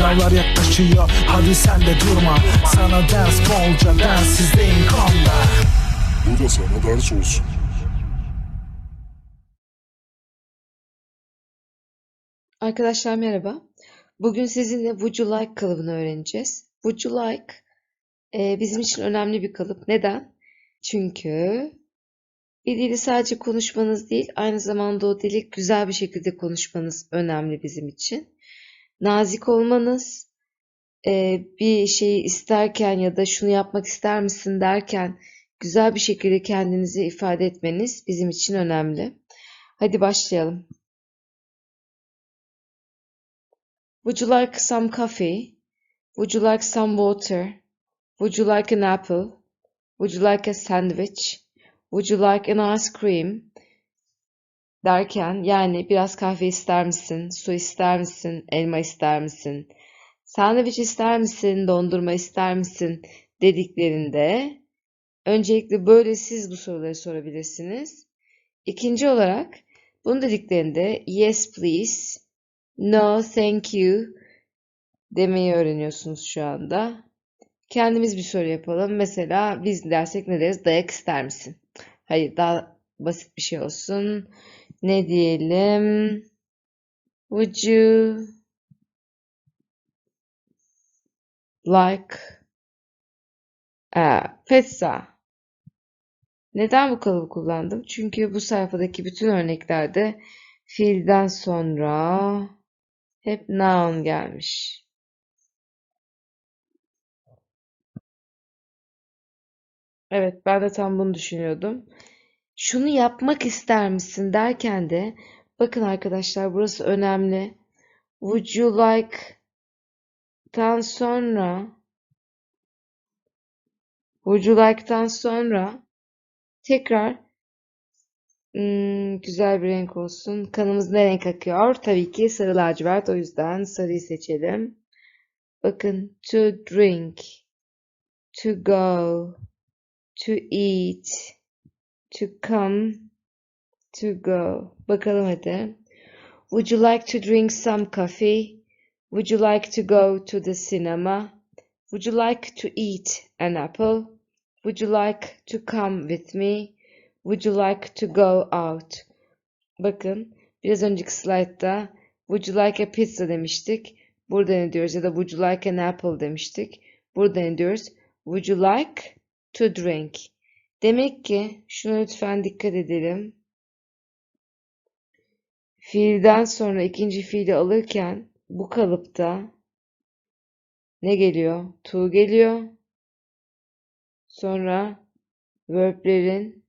Sınavlar yaklaşıyor hadi sen de durma Sana ders bolca densizliğin konda Bu da sana ders olsun. Arkadaşlar merhaba. Bugün sizinle Would you like kalıbını öğreneceğiz. Would you like e, bizim için önemli bir kalıp. Neden? Çünkü bir dili sadece konuşmanız değil, aynı zamanda o dili güzel bir şekilde konuşmanız önemli bizim için. Nazik olmanız, e, bir şeyi isterken ya da şunu yapmak ister misin derken güzel bir şekilde kendinizi ifade etmeniz bizim için önemli. Hadi başlayalım. Would you like some coffee? Would you like some water? Would you like an apple? Would you like a sandwich? Would you like an ice cream? Derken yani biraz kahve ister misin? Su ister misin? Elma ister misin? Sandviç ister misin? Dondurma ister misin? Dediklerinde öncelikle böyle siz bu soruları sorabilirsiniz. İkinci olarak bunu dediklerinde yes please No, thank you demeyi öğreniyorsunuz şu anda. Kendimiz bir soru yapalım. Mesela biz dersek ne deriz? Dayak ister misin? Hayır, daha basit bir şey olsun. Ne diyelim? Would you like a pizza? Neden bu kalıbı kullandım? Çünkü bu sayfadaki bütün örneklerde fiilden sonra hep noun gelmiş. Evet, ben de tam bunu düşünüyordum. Şunu yapmak ister misin derken de bakın arkadaşlar burası önemli. Would you like'tan sonra Would you like'tan sonra tekrar Hmm, güzel bir renk olsun. Kanımız ne renk akıyor? Tabii ki sarı lacivert. O yüzden sarıyı seçelim. Bakın to drink, to go, to eat, to come, to go. Bakalım hadi. Would you like to drink some coffee? Would you like to go to the cinema? Would you like to eat an apple? Would you like to come with me? Would you like to go out? Bakın biraz önceki slaytta Would you like a pizza demiştik. Burada ne diyoruz? Ya da Would you like an apple demiştik. Burada ne diyoruz? Would you like to drink? Demek ki şuna lütfen dikkat edelim. Fiilden sonra ikinci fiili alırken bu kalıpta ne geliyor? To geliyor. Sonra verb'lerin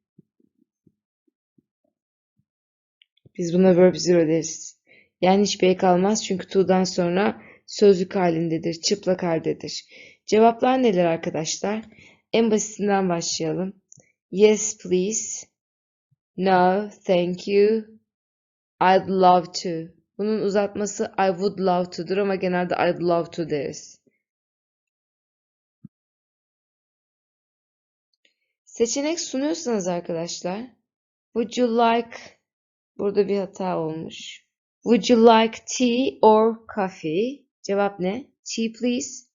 Biz buna verb zero deriz. Yani hiçbir ek kalmaz çünkü to'dan sonra sözlük halindedir, çıplak haldedir. Cevaplar neler arkadaşlar? En basitinden başlayalım. Yes please. No, thank you. I'd love to. Bunun uzatması I would love to'dur ama genelde I'd love to deriz. Seçenek sunuyorsanız arkadaşlar, would you like Burada bir hata olmuş. Would you like tea or coffee? Cevap ne? Tea please.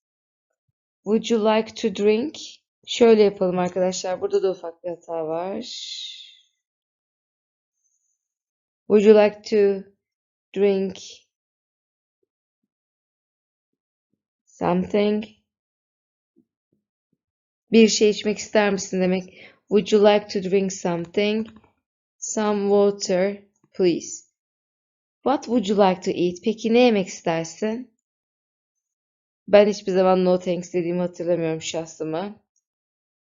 Would you like to drink? Şöyle yapalım arkadaşlar. Burada da ufak bir hata var. Would you like to drink something? Bir şey içmek ister misin demek. Would you like to drink something? Some water, please. What would you like to eat? Peki ne yemek istersin? Ben hiçbir zaman no thanks dediğimi hatırlamıyorum şahsıma.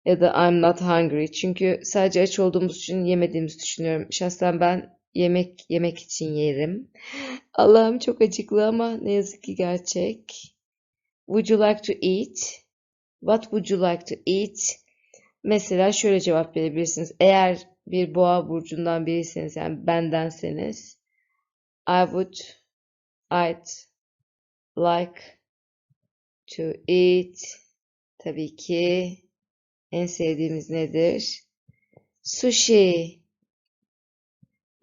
Ya da I'm not hungry. Çünkü sadece aç olduğumuz için yemediğimizi düşünüyorum. Şahsen ben yemek yemek için yerim. Allah'ım çok acıklı ama ne yazık ki gerçek. Would you like to eat? What would you like to eat? Mesela şöyle cevap verebilirsiniz. Eğer bir boğa burcundan biriyseniz yani bendenseniz I would I'd like to eat tabii ki en sevdiğimiz nedir? Sushi.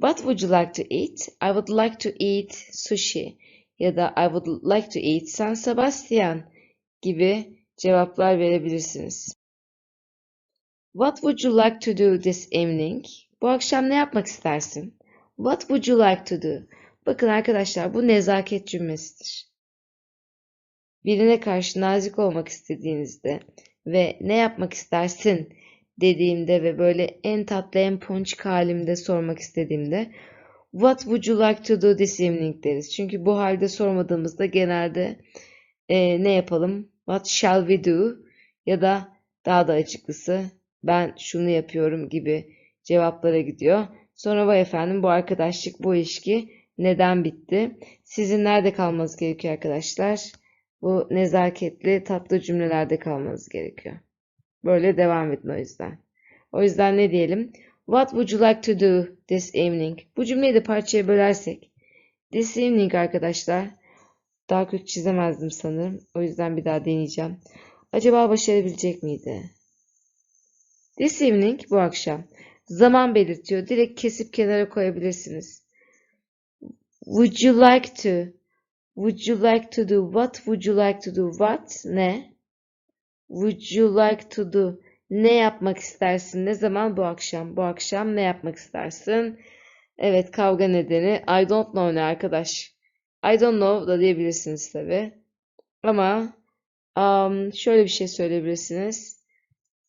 What would you like to eat? I would like to eat sushi. ya da I would like to eat San Sebastian gibi cevaplar verebilirsiniz. What would you like to do this evening? Bu akşam ne yapmak istersin? What would you like to do? Bakın arkadaşlar bu nezaket cümlesidir. Birine karşı nazik olmak istediğinizde ve ne yapmak istersin dediğimde ve böyle en tatlı en ponçik halimde sormak istediğimde What would you like to do this evening deriz. Çünkü bu halde sormadığımızda genelde e, ne yapalım? What shall we do? Ya da daha da açıklısı ben şunu yapıyorum gibi cevaplara gidiyor. Sonra vay efendim bu arkadaşlık, bu ilişki neden bitti? Sizin nerede kalmanız gerekiyor arkadaşlar? Bu nezaketli, tatlı cümlelerde kalmanız gerekiyor. Böyle devam edin o yüzden. O yüzden ne diyelim? What would you like to do this evening? Bu cümleyi de parçaya bölersek. This evening arkadaşlar. Daha kötü çizemezdim sanırım. O yüzden bir daha deneyeceğim. Acaba başarabilecek miydi? This evening bu akşam. Zaman belirtiyor. Direkt kesip kenara koyabilirsiniz. Would you like to? Would you like to do? What would you like to do? What? Ne? Would you like to do? Ne yapmak istersin? Ne zaman? Bu akşam. Bu akşam ne yapmak istersin? Evet, kavga nedeni. I don't know ne arkadaş? I don't know da diyebilirsiniz tabi. Ama um, şöyle bir şey söyleyebilirsiniz.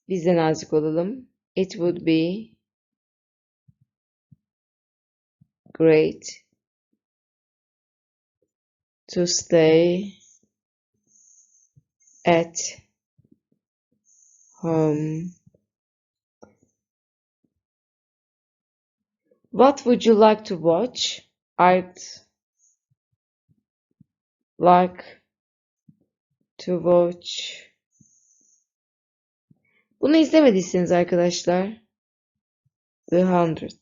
Biz de nazik olalım. It would be great to stay at home. What would you like to watch? I'd like to watch. Bunu izlemediyseniz arkadaşlar. The Hundred.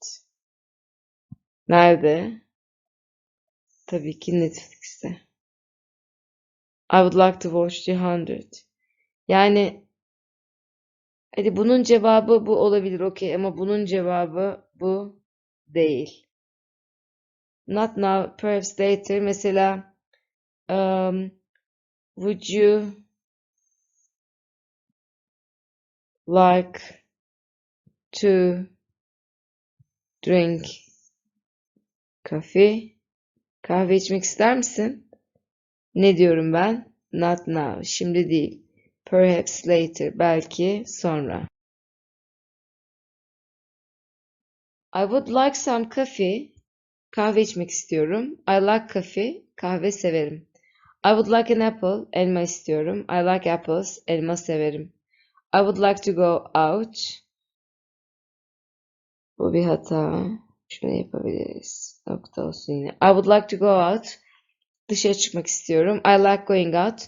Nerede? Tabii ki Netflix'te. I would like to watch The Hundred. Yani hadi bunun cevabı bu olabilir okey ama bunun cevabı bu değil. Not now, perhaps later. Mesela um, would you like to drink coffee? Kahve içmek ister misin? Ne diyorum ben? Not now. Şimdi değil. Perhaps later. Belki sonra. I would like some coffee. Kahve içmek istiyorum. I like coffee. Kahve severim. I would like an apple. Elma istiyorum. I like apples. Elma severim. I would like to go out. Bu bir hata. Şöyle yapabiliriz. Nokta olsun yine. I would like to go out. Dışarı çıkmak istiyorum. I like going out.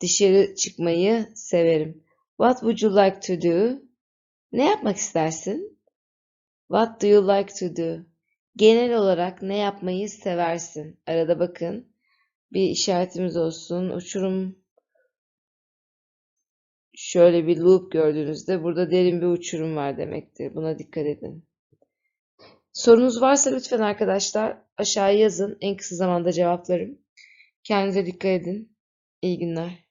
Dışarı çıkmayı severim. What would you like to do? Ne yapmak istersin? What do you like to do? Genel olarak ne yapmayı seversin? Arada bakın. Bir işaretimiz olsun. Uçurum şöyle bir loop gördüğünüzde burada derin bir uçurum var demektir. Buna dikkat edin. Sorunuz varsa lütfen arkadaşlar aşağıya yazın. En kısa zamanda cevaplarım. Kendinize dikkat edin. İyi günler.